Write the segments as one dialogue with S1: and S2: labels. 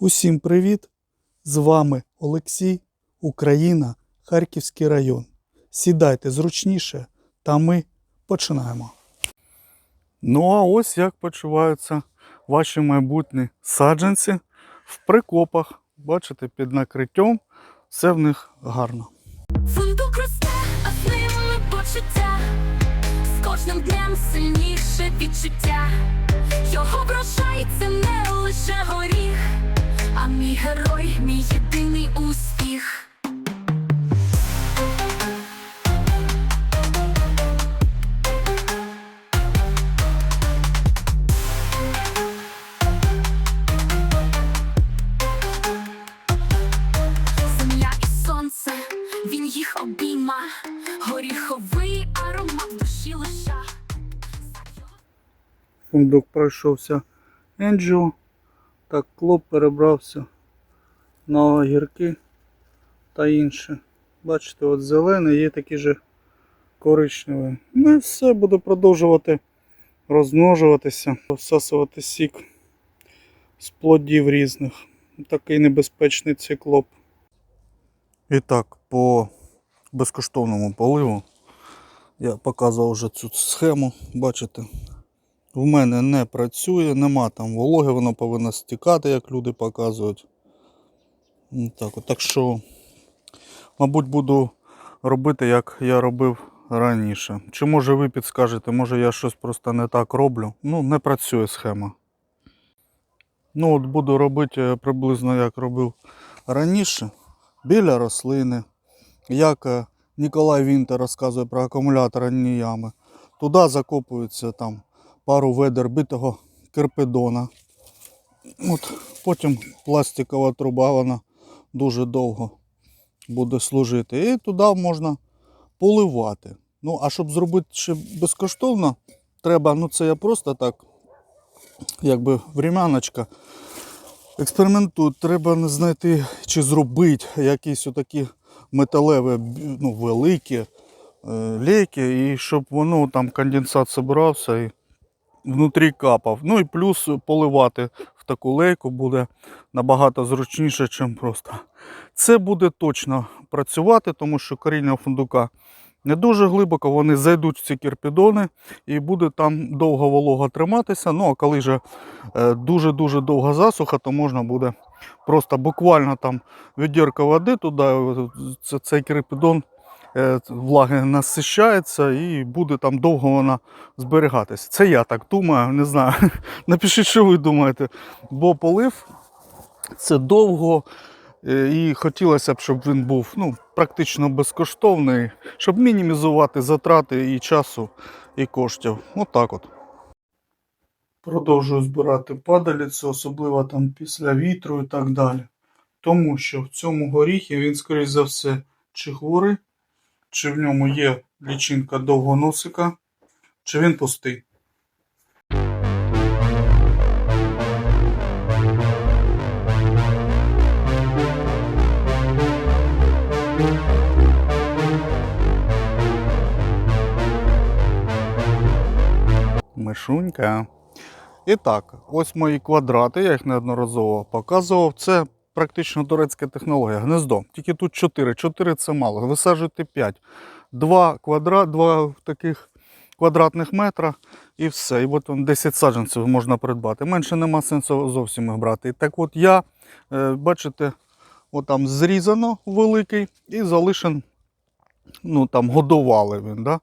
S1: Усім привіт! З вами Олексій, Україна, Харківський район. Сідайте зручніше, та ми починаємо. Ну, а ось як почуваються ваші майбутні саджанці в прикопах. Бачите, під накриттям все в них гарно.
S2: Фундук росте, а з ними почуття. З кожним днем сильніше відчуття. Його врожай мій герой, мій єдиний успіх. Земля і сонце, він їх обійма, горіховий аромат душі лиша.
S1: Фундук пройшовся Енджіо, так клоп перебрався на огірки та інше. Бачите, от зелений є такий же коричневий. Ну і все буде продовжувати розмножуватися, всасувати сік з плодів різних. Такий небезпечний циклоп. І так, по безкоштовному поливу я показував вже цю схему, бачите. В мене не працює, нема там вологи, воно повинно стікати, як люди показують. Так, от. так що, мабуть, буду робити, як я робив раніше. Чи може ви підскажете, може я щось просто не так роблю? Ну, не працює схема. Ну, от буду робити е, приблизно як робив раніше. Біля рослини. Як е, Ніколай Вінтер розказує про акумуляторні ями. Туди закопується там пару ведер битого кирпидона. От, потім пластикова труба, вона дуже довго буде служити. І туди можна поливати. Ну, а щоб зробити ще безкоштовно, треба, ну це я просто так, якби времяночка. Експериментую, треба знайти чи зробити якісь отакі металеві, ну, великі е, лейки, і щоб воно там конденсат збирався внутрі капав. Ну і плюс поливати в таку лейку буде набагато зручніше, ніж просто. Це буде точно працювати, тому що коріння фундука не дуже глибоко, вони зайдуть в ці кірпідони і буде там довго волога триматися. Ну а коли вже е, дуже-дуже довга засуха, то можна буде просто буквально там відірка води туди, е, цей кірпідон влаги насищається і буде там довго вона зберігатися. Це я так думаю, не знаю. Напишіть, що ви думаєте. Бо полив це довго. е, І хотілося б, щоб він був ну, практично безкоштовний, щоб мінімізувати затрати і часу, і коштів. Отак от. Продовжую збирати падаліцю, особливо там після вітру і так далі. Тому що в цьому горіхі він, скоріш за все, чи хворий, чи в ньому є лічинка довгоносика, чи він пустий. Мишунька. І так, ось мої квадрати, я їх неодноразово показував. Це практично турецька технологія. Гнездо. Тільки тут 4. 4 це мало. Висаджуйте 5. Два квадрат, два таких квадратних метра і все. І от он 10 саджанців можна придбати. Менше нема сенсу зовсім їх брати. Так от я, е, бачите, от там зрізано великий і залишен, ну там годували він. Да?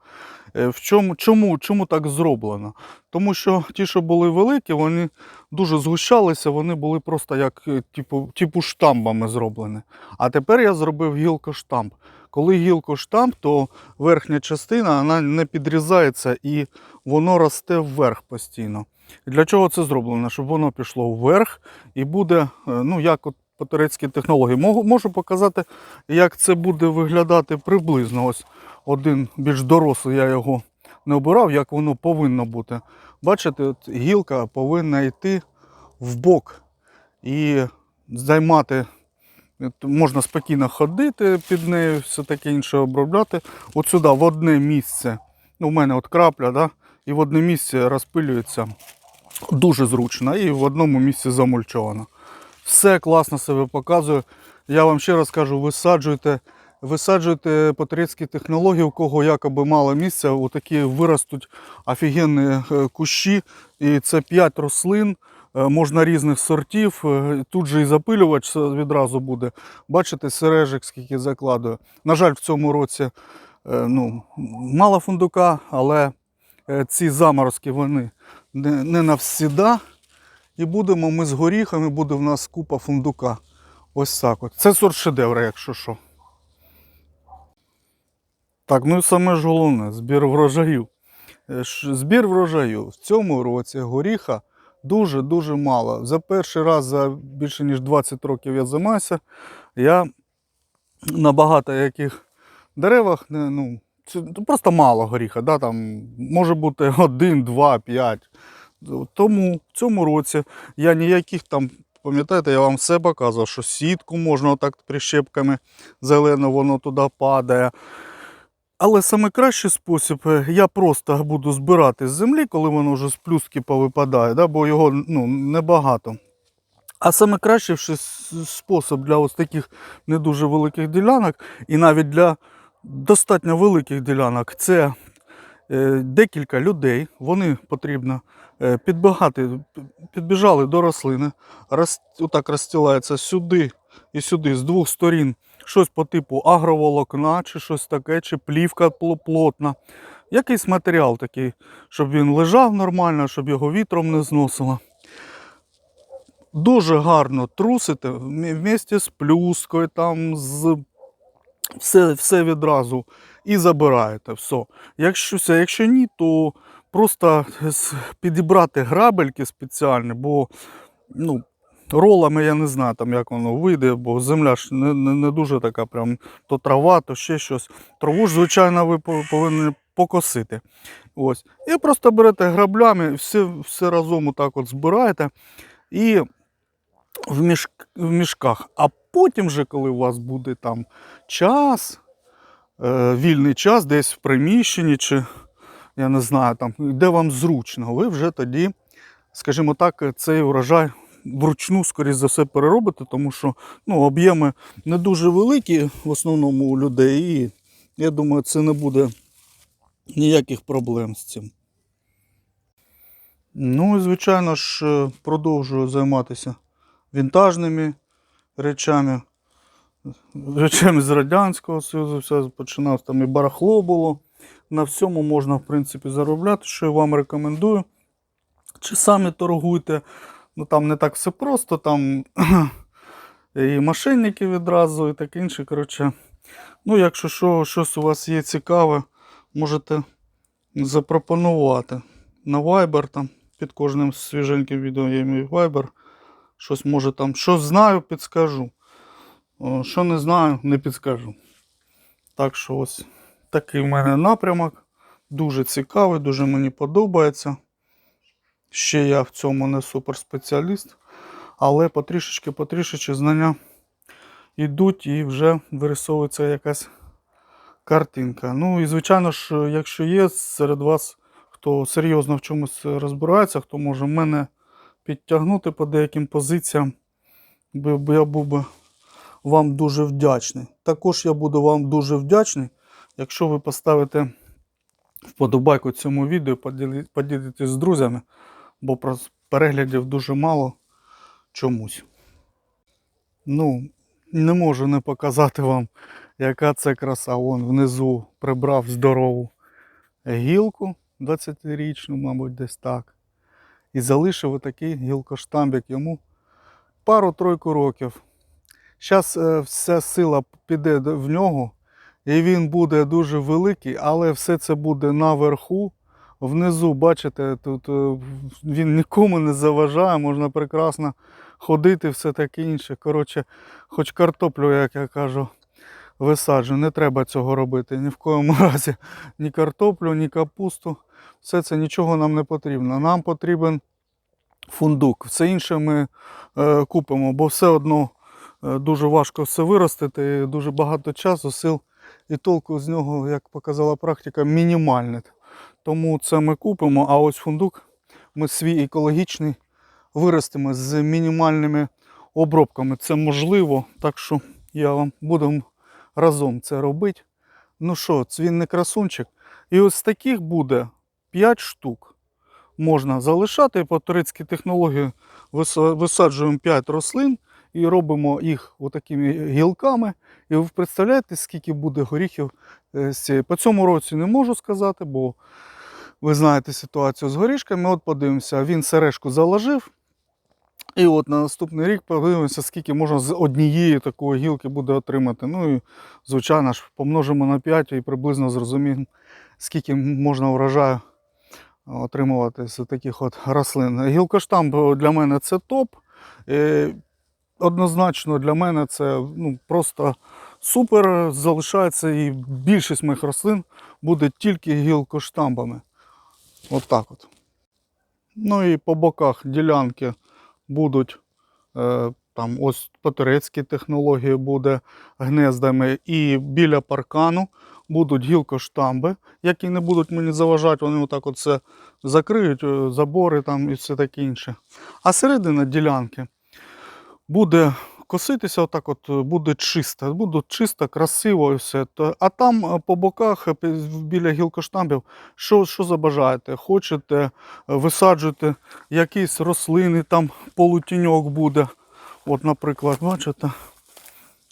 S1: Е, В чому, чому, чому так зроблено? Тому що ті, що були великі, вони дуже згущалися, вони були просто як е, типу, типу штамбами зроблені. А тепер я зробив гілкоштамп. Коли гілкоштамп, то верхня частина вона не підрізається і воно росте вверх постійно. Для чого це зроблено? Щоб воно пішло вверх і буде, е, ну як от по турецькій технології. Можу, показати, як це буде виглядати приблизно. Ось один більш дорослий, я його не обирав, як воно повинно бути. Бачите, от гілка повинна йти в бок і займати. Можна спокійно ходити під нею, все таке інше обробляти. От сюди, в одне місце. Ну, у мене от крапля, да? і в одне місце розпилюється дуже зручно і в одному місці замульчовано. все класно себе показує. Я вам ще раз кажу, висаджуйте, висаджуйте по технології, у кого якоби мало місця, отакі виростуть офігенні е, кущі. І це 5 рослин, е, можна різних сортів. е, Тут же і запилювач відразу буде. Бачите, сережик скільки закладує. На жаль, в цьому році ну, мало фундука, але ці заморозки вони не, не навсіда. І будемо ми з горіхами, буде в нас купа фундука. Ось так от. Це сорт шедевра, якщо що. Так, ну і саме ж головне збір врожаїв. Е, Збір врожаю в цьому році горіха дуже-дуже мало. За перший раз за більше ніж 20 років я займаюся. Я на багато яких деревах, ну, це просто мало горіха. Да, там може бути 1, 2, 5. Тому в цьому році я ніяких там, пам'ятаєте, я вам все показував, що сітку можна отак прищепками зелено, воно туди падає. Але саме кращий спосіб, е, я просто буду збирати з землі, коли воно вже з плюски повипадає, да, бо його ну, небагато. А саме кращий спосіб для ось таких не дуже великих ділянок, і навіть для достатньо великих ділянок, це е, декілька людей. Вони потрібно е, підбігати, підбіжали до рослини, роз, отак розстилається сюди і сюди з двох сторін щось по типу агроволокна, чи щось таке, чи плівка плотна. Якийсь матеріал такий, щоб він лежав нормально, щоб його вітром не зносило. Дуже гарно трусите вмі- вместе з плюскою, там з все, все відразу і забираєте. Все. Якщо. Якщо ні, то просто підібрати грабельки спеціальні, бо ну, ролами я не знаю, там, як воно вийде, бо земля ж не, не, не дуже така, прям то трава, то ще щось. Траву ж, звичайно, ви повинні покосити. Ось. І просто берете граблями, все, все разом отак от збираєте. І в, міш... в мішках. А потім, вже, коли у вас буде там час, е, вільний час, десь в приміщенні, чи я не знаю, там, де вам зручно, ви вже тоді, скажімо так, цей урожай вручну, скоріш за все, переробите, тому що ну, об'єми не дуже великі в основному у людей, і я думаю, це не буде ніяких проблем з цим. Ну і звичайно ж, е, продовжую займатися вінтажними речами, речами з Радянського Союзу, все починав там і барахло було. На всьому можна, в принципі, заробляти, що я вам рекомендую. Чи самі торгуйте. Ну там не так все просто, там і мошенники відразу, і таке інше. Коротше. Ну, якщо що, щось у вас є цікаве, можете запропонувати на Viber там. Під кожним свіженьким відео є мій Viber. Щось може там, що знаю, підскажу. Що не знаю, не підскажу. Так що ось такий в мене напрямок. Дуже цікавий, дуже мені подобається. Ще я в цьому не суперспеціаліст, але потрішечки, потрішечки знання йдуть і вже вирисовується якась картинка. Ну і звичайно ж, якщо є серед вас, хто серйозно в чомусь розбирається, хто може мене підтягнути по деяким позиціям, би я був би вам дуже вдячний. Також я буду вам дуже вдячний, якщо ви поставите вподобайку цьому відео, поділитесь з друзями, бо переглядів дуже мало чомусь. Ну, не можу не показати вам, яка це краса. Вон внизу прибрав здорову гілку 20-річну, мабуть, десь так. І залишив отакий гілкоштамбик йому пару-тройку років. Зараз вся сила піде в нього, і він буде дуже великий, але все це буде наверху. Внизу, бачите, тут е, він нікому не заважає, можна прекрасно ходити, все таке інше. Коротше, хоч картоплю, як я кажу, висаджу. Не треба цього робити. Ні в коєму разі. Ні картоплю, ні капусту. Все це нічого нам не потрібно. Нам потрібен фундук. Все інше ми е, купимо, бо все одно е, дуже важко все виростити, дуже багато часу, сил і толку з нього, як показала практика, мінімальне. Тому це ми купимо, а ось фундук ми свій екологічний виростимо з мінімальними обробками це можливо. Так що я вам будемо разом це робити. Ну що, цвінний красунчик. І ось таких буде 5 штук. Можна залишати по турецькій технології. Висаджуємо 5 рослин і робимо їх отакими гілками. І ви представляєте, скільки буде горіхів е, з цієї. По цьому році не можу сказати, бо ви знаєте ситуацію з горішками. От подивимося, він сережку заложив. І от на наступний рік подивимося, скільки можна з однієї такої гілки буде отримати. Ну і, звичайно ж, помножимо на 5 і приблизно зрозуміємо, скільки можна врожаю отримувати з таких от рослин. Гілкоштамп для мене це топ. Е, Однозначно для мене це ну, просто супер. Залишається і більшість моїх рослин буде тільки гілкоштампами. От так от. Ну і по боках ділянки будуть е, там ось по турецькій технології буде гнездами, і біля паркану будуть гілкоштамби, які не будуть мені заважати, вони отак от все закриють, е, забори там і все таке інше. А середина ділянки буде коситися, отак от е, буде чисто, буде чисто, красиво і все. А там е, по боках е, біля гілкоштамбів, що, що забажаєте? Хочете, е, висаджуйте якісь рослини, там полутіньок буде. От, наприклад, бачите,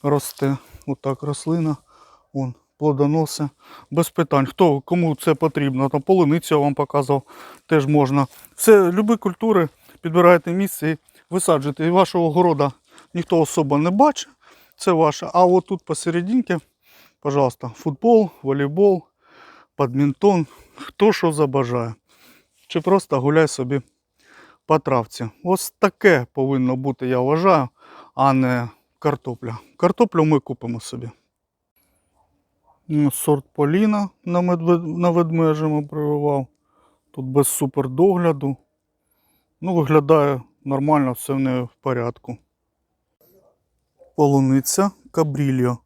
S1: росте отак рослина, вон, плодоноси. Без питань. Хто, кому це потрібно? Там полуницю я вам показував, теж можна. Все, любі культури, підбирайте місце і висаджуйте. І вашого города ніхто особо не бачить, це ваше. А от тут посерединки, пожалуйста, футбол, волейбол, бадмінтон, хто що забажає. Чи просто гуляй собі по травці. Ось таке повинно бути, я вважаю, а не картопля. Картоплю ми купимо собі. Ну, Сорт Поліна на, на ведмежому прививав. Тут без супердогляду. Ну, виглядає нормально, все в неї в порядку. Полуниця Кабрільо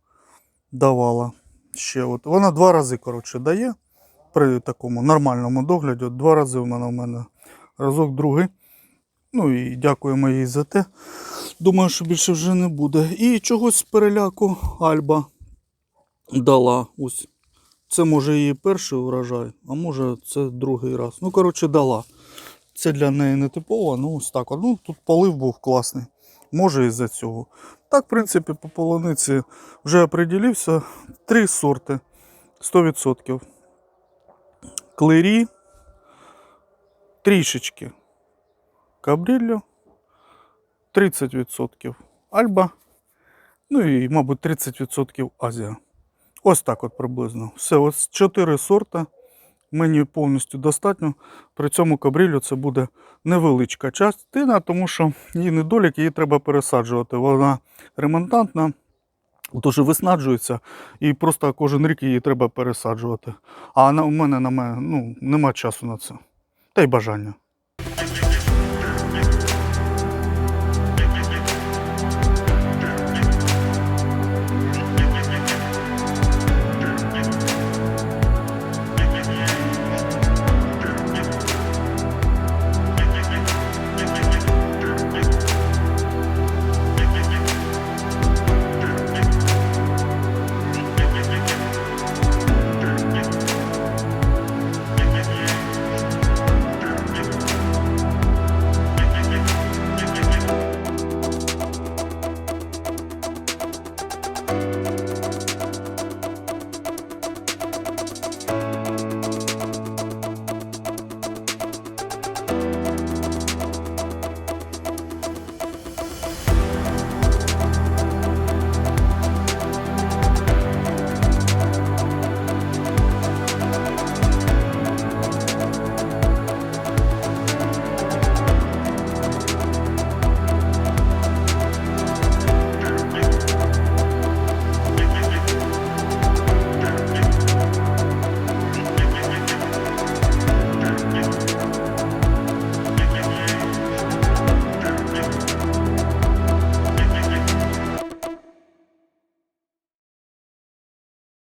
S1: давала ще. От. Вона два рази, коротше, дає при такому нормальному догляді. От Два рази вона в мене разок другий. Ну і дякуємо їй за те. Думаю, що більше вже не буде. І чогось з переляку Альба дала. Ось. Це може її перший урожай, а може це другий раз. Ну, коротше, дала. Це для неї не типово, ну ось так. Ну, тут полив був класний. Може із-за цього. Так, в принципі, по полуниці вже оприділився. Три сорти 100%. Клері, трішечки Кабрілло, 30% Альба, ну і, мабуть, 30% Азія. Ось так от приблизно. Все, ось 4 сорта. Мені повністю достатньо. При цьому кабрілю це буде невеличка частина, тому що її недолік, її треба пересаджувати. Вона ремонтантна, дуже виснаджується, і просто кожен рік її треба пересаджувати. А у мене, на мене ну, нема часу на це. Та й бажання.